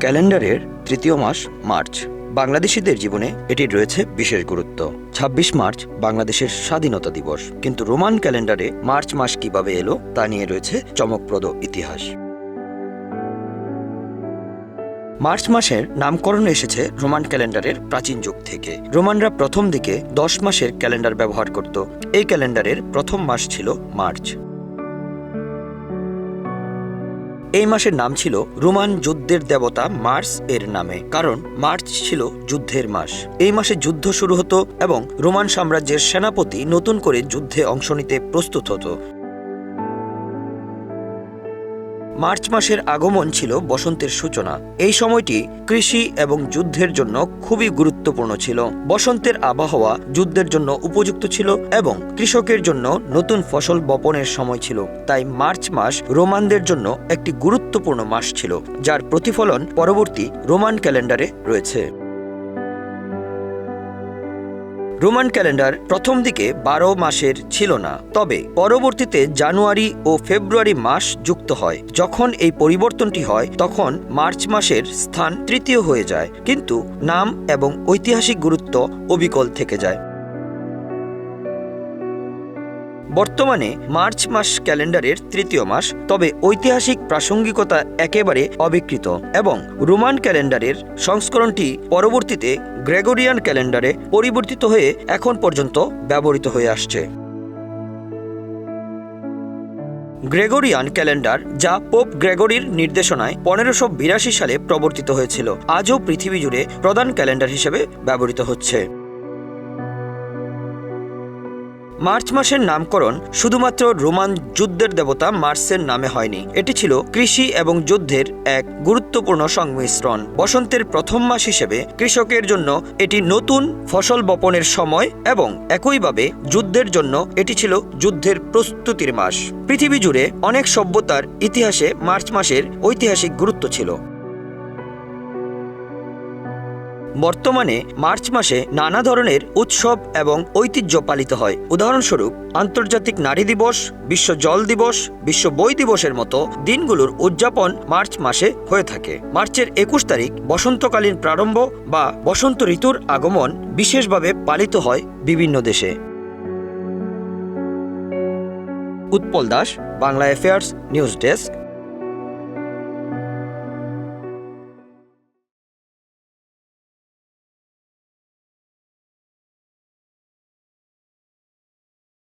ক্যালেন্ডারের তৃতীয় মাস মার্চ। বাংলাদেশিদের জীবনে এটির রয়েছে বিশেষ গুরুত্ব। ২৬ মার্চ বাংলাদেশের স্বাধীনতা দিবস। কিন্তু রোমান ক্যালেন্ডারে মার্চ মাস কীভাবে এলো তা নিয়ে রয়েছে চমকপ্রদ ইতিহাস। মার্চ মাসের নামকরণ এসেছে রোমান ক্যালেন্ডারের প্রাচীন যুগ থেকে। রোমানরা প্রথম দিকে দশ মাসের ক্যালেন্ডার ব্যবহার করত। এই ক্যালেন্ডারের প্রথম মাস ছিল মার্চ। এই মাসের নাম ছিল রোমান যুদ্ধের দেবতা মার্স এর নামে, কারণ মার্চ ছিল যুদ্ধের মাস। এই মাসে যুদ্ধ শুরু হতো এবং রোমান সাম্রাজ্যের সেনাপতি নতুন করে যুদ্ধে অংশ নিতে প্রস্তুত হতো। মার্চ মাসের আগমন ছিল বসন্তের সূচনা। এই সময়টি কৃষি এবং যুদ্ধের জন্য খুবই গুরুত্বপূর্ণ ছিল। বসন্তের আবহাওয়া যুদ্ধের জন্য উপযুক্ত ছিল এবং কৃষকের জন্য নতুন ফসল বপনের সময় ছিল। তাই মার্চ মাস রোমানদের জন্য একটি গুরুত্বপূর্ণ মাস ছিল, যার প্রতিফলন পরবর্তী রোমান ক্যালেন্ডারে রয়েছে। রোমান ক্যালেন্ডার প্রথম দিকে বারো মাসের ছিল না। তবে পরবর্তীতে জানুয়ারি ও ফেব্রুয়ারি মাস যুক্ত হয়। যখন এই পরিবর্তনটি হয়, তখন মার্চ মাসের স্থান তৃতীয় হয়ে যায়। কিন্তু নাম এবং ঐতিহাসিক গুরুত্ব অবিকল থেকে যায়। বর্তমানে মার্চ মাস ক্যালেন্ডারের তৃতীয় মাস, তবে ঐতিহাসিক প্রাসঙ্গিকতা একেবারে অবিকৃত এবং রোমান ক্যালেন্ডারের সংস্করণটি পরবর্তীতে গ্রেগরিয়ান ক্যালেন্ডারে পরিবর্তিত হয়ে এখন পর্যন্ত ব্যবহৃত হয়ে আসছে। গ্রেগরিয়ান ক্যালেন্ডার, যা পোপ গ্রেগরির নির্দেশনায় পনেরোশো বিরাশি সালে প্রবর্তিত হয়েছিল, আজও পৃথিবী জুড়ে প্রধান ক্যালেন্ডার হিসেবে ব্যবহৃত হচ্ছে। মার্চ মাসের নামকরণ শুধুমাত্র রোমান যুদ্ধের দেবতা মার্সের নামে হয়নি। এটি ছিল কৃষি এবং যুদ্ধের এক গুরুত্বপূর্ণ সংমিশ্রণ। বসন্তের প্রথম মাস হিসেবে কৃষকের জন্য এটি নতুন ফসল বপনের সময় এবং একইভাবে যুদ্ধের জন্য এটি ছিল যুদ্ধের প্রস্তুতির মাস। পৃথিবী জুড়ে অনেক সভ্যতার ইতিহাসে মার্চ মাসের ঐতিহাসিক গুরুত্ব ছিল। বর্তমানে মার্চ মাসে নানা ধরনের উৎসব এবং ঐতিহ্য পালিত হয়। উদাহরণস্বরূপ, আন্তর্জাতিক নারী দিবস, বিশ্ব জল দিবস, বিশ্ব বই দিবসের মতো দিনগুলোর উদযাপন মার্চ মাসে হয়ে থাকে। মার্চের একুশ তারিখ বসন্তকালীন প্রারম্ভ বা বসন্ত ঋতুর আগমন বিশেষভাবে পালিত হয় বিভিন্ন দেশে। Utpal Das, Bangla affairs news desk.